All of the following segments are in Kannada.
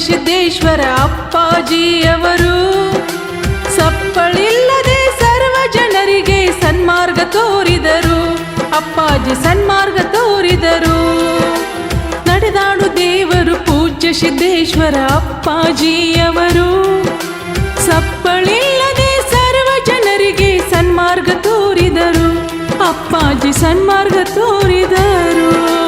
ಸಿದ್ದೇಶ್ವರ ಅಪ್ಪಾಜಿಯವರು, ಸಪ್ಪಳಿಲ್ಲದೆ ಸರ್ವ ಜನರಿಗೆ ಸನ್ಮಾರ್ಗ ತೋರಿದರು. ಅಪ್ಪಾಜಿ ಸನ್ಮಾರ್ಗ ತೋರಿದರು. ನಡೆದಾಡು ದೇವರು ಪೂಜ್ಯ ಸಿದ್ದೇಶ್ವರ ಅಪ್ಪಾಜಿಯವರು, ಸಪ್ಪಳಿಲ್ಲದೆ ಸರ್ವ ಜನರಿಗೆ ಸನ್ಮಾರ್ಗ ತೋರಿದರು. ಅಪ್ಪಾಜಿ ಸನ್ಮಾರ್ಗ ತೋರಿದರು.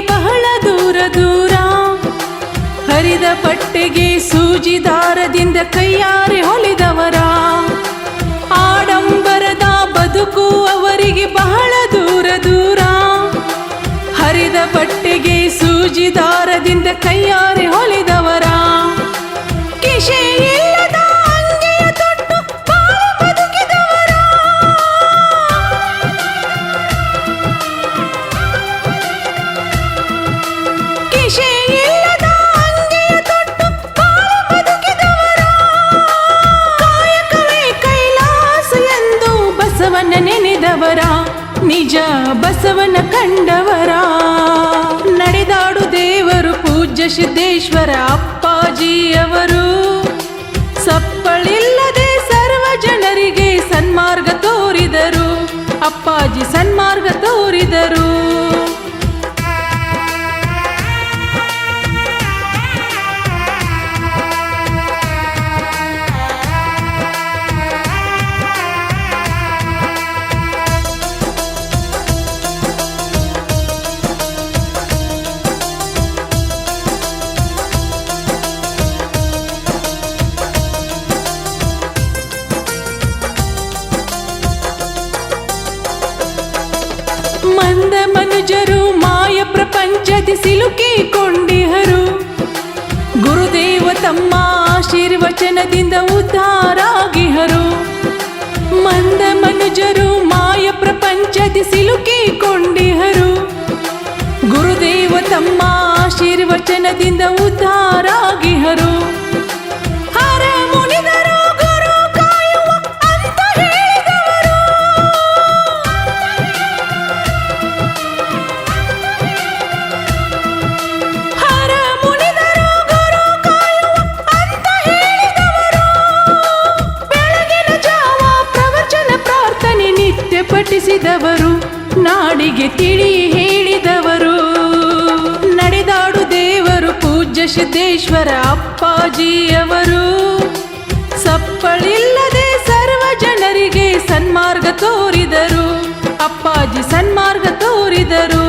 ಬಹಳ ದೂರ ದೂರ. ಹರಿದ ಪಟ್ಟೆಗೆ ಸೂಜಿ ದಾರದಿಂದ ಕೈಯಾರೆ ಹೊಲಿದವರ. ಆಡಂಬರದ ಬದುಕು ಅವರಿಗೆ ಬಹಳ ದೂರ ದೂರ. ಹರಿದ ಪಟ್ಟೆಗೆ ಸೂಜಿ ದಾರದಿಂದ ಕೈಯಾರೆ ಹೊಲಿದವರ ನೆನೆದವರ, ನಿಜ ಬಸವನ ಕಂಡವರ. ನಡೆದಾಡು ದೇವರು ಪೂಜ್ಯ ಸಿದ್ದೇಶ್ವರ ಅಪ್ಪಾಜಿಯವರು. ಸಪ್ಪಳಿಲ್ಲದೆ ಸರ್ವ ಜನರಿಗೆ ಸನ್ಮಾರ್ಗ ತೋರಿದರು. ಅಪ್ಪಾಜಿ ಸನ್ಮಾರ್ಗ ತೋರಿದರು. ಆಶೀರ್ವಚನದಿಂದ ಉದ್ಧಾರಾಗಿಹರು. ಮಂದ ಮನುಜರು ಮಾಯ ಪ್ರಪಂಚದಿ ಸಿಲುಕಿಕೊಂಡಿಹರು. ಗುರುದೇವ ತಮ್ಮ ಆಶೀರ್ವಚನದಿಂದ ಉದ್ಧಾರಾಗಿಹರು. ನಾಡಿಗೆ ತಿಳಿ ಹೇಳಿದವರು. ನಡೆದಾಡು ದೇವರು ಪೂಜ್ಯ ಸಿದ್ದೇಶ್ವರ ಅಪ್ಪಾಜಿಯವರು. ಸಪ್ಪಳಿಲ್ಲದೆ ಸರ್ವ ಜನರಿಗೆ ಸನ್ಮಾರ್ಗ ತೋರಿದರು. ಅಪ್ಪಾಜಿ ಸನ್ಮಾರ್ಗ ತೋರಿದರು.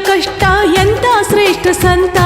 ಕಷ್ಟ ಎಂತ ಶ್ರೇಷ್ಠ ಸಂತ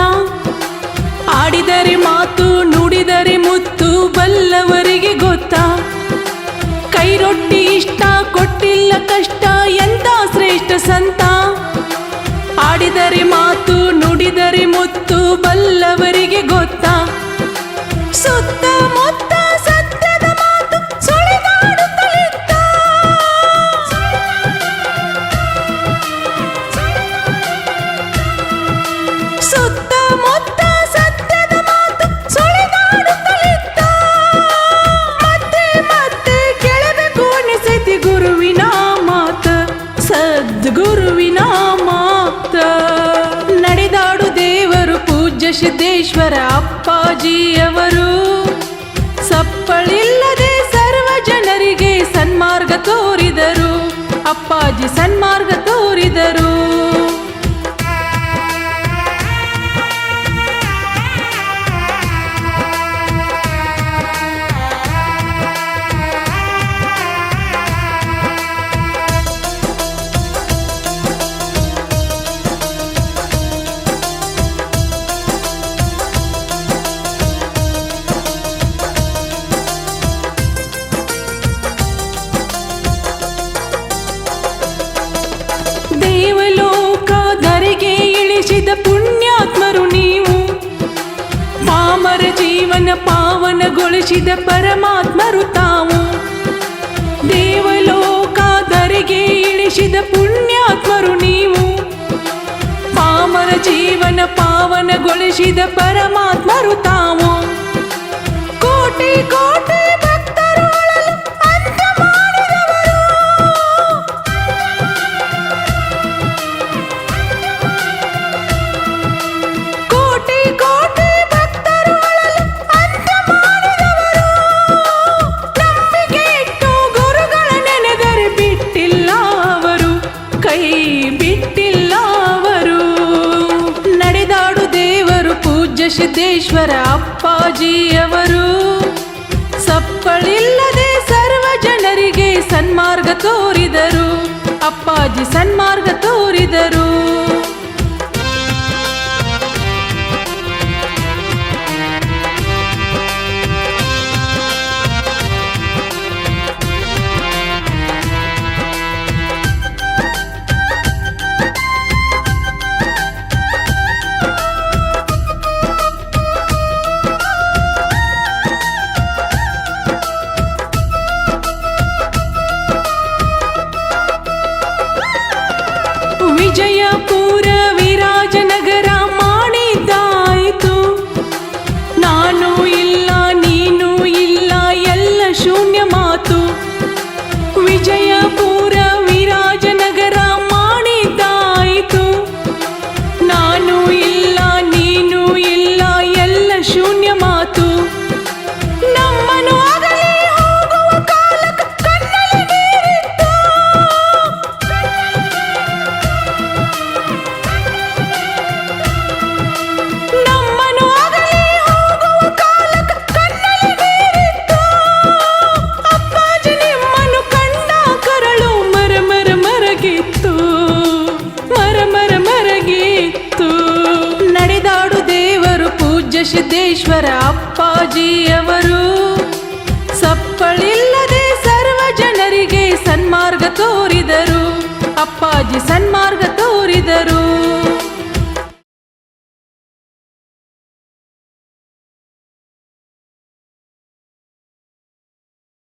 ಸಿದ್ದೇಶ್ವರ ಅಪ್ಪಾಜಿಯವರು ಸಪ್ಪಳಿಲ್ಲದೆ ಸರ್ವ ಜನರಿಗೆ ಸನ್ಮಾರ್ಗ ಪೂಜಿಸಿದ ಪುಣ್ಯಾತ್ಮರು ನೀವು. ಮಾಮರ ಜೀವನ ಪಾವನಗೊಳಿಸಿದ ಪರಮಾತ್ಮರು ತಾವು. ದೇವಲೋಕಾದರಿಗೆ ಇಳಿಸಿದ ಪುಣ್ಯಾತ್ಮರು ನೀವು. ಮಾಮರ ಜೀವನ ಪಾವನಗೊಳಿಸಿದ ಪರಮಾತ್ಮರು ತಾವು. ಸಿದ್ದೇಶ್ವರ ಅಪ್ಪಾಜಿಯವರು. ಸಪ್ಪಳಿಲ್ಲದೆ ಸರ್ವ ಜನರಿಗೆ ಸನ್ಮಾರ್ಗ ತೋರಿದರು. ಅಪ್ಪಾಜಿ ಸನ್ಮಾರ್ಗ ತೋರಿದರು. ಅಪ್ಪಾಜಿ ಸನ್ಮಾರ್ಗ ತೋರಿದರು.